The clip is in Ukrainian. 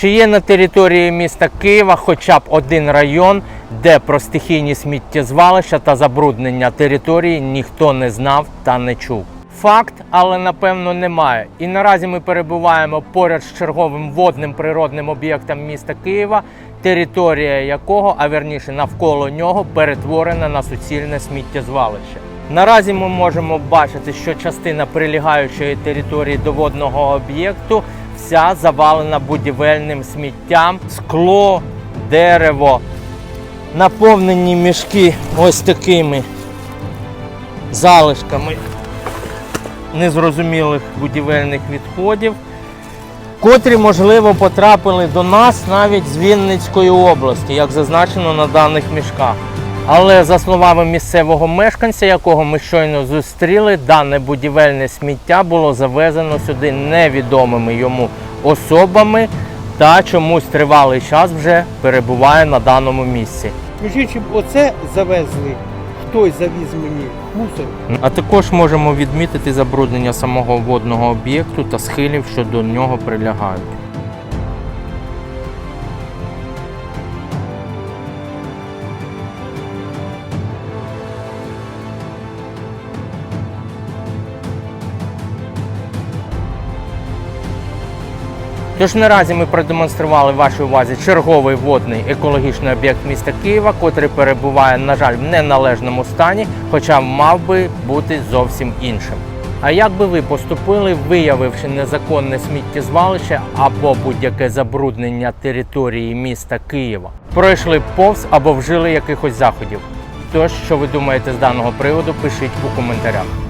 Чи є на території міста Києва хоча б один район, де про стихійні сміттєзвалища та забруднення території ніхто не знав та не чув? Факт, але напевно немає. І наразі ми перебуваємо поряд з черговим водним природним об'єктом міста Києва, територія якого, а верніше навколо нього, перетворена на суцільне сміттєзвалище. Наразі ми можемо бачити, що частина прилігаючої території до водного об'єкту вся завалена будівельним сміттям, скло, дерево, наповнені мішки ось такими залишками незрозумілих будівельних відходів, котрі, можливо, потрапили до нас навіть з Вінницької області, як зазначено на даних мішках. Але за словами місцевого мешканця, якого ми щойно зустріли, дане будівельне сміття було завезено сюди невідомими йому особами та чомусь тривалий час вже перебуває на даному місці. Між іншим, оце завезли. Хтось завіз мені мусор. А також можемо відмітити забруднення самого водного об'єкту та схилів, що до нього прилягають. Тож наразі ми продемонстрували вашій увазі черговий водний екологічний об'єкт міста Києва, котрий перебуває, на жаль, в неналежному стані, хоча мав би бути зовсім іншим. А як би ви поступили, виявивши незаконне сміттєзвалище або будь-яке забруднення території міста Києва? Пройшли повз або вжили якихось заходів? Тож, що ви думаєте з даного приводу, пишіть у коментарях.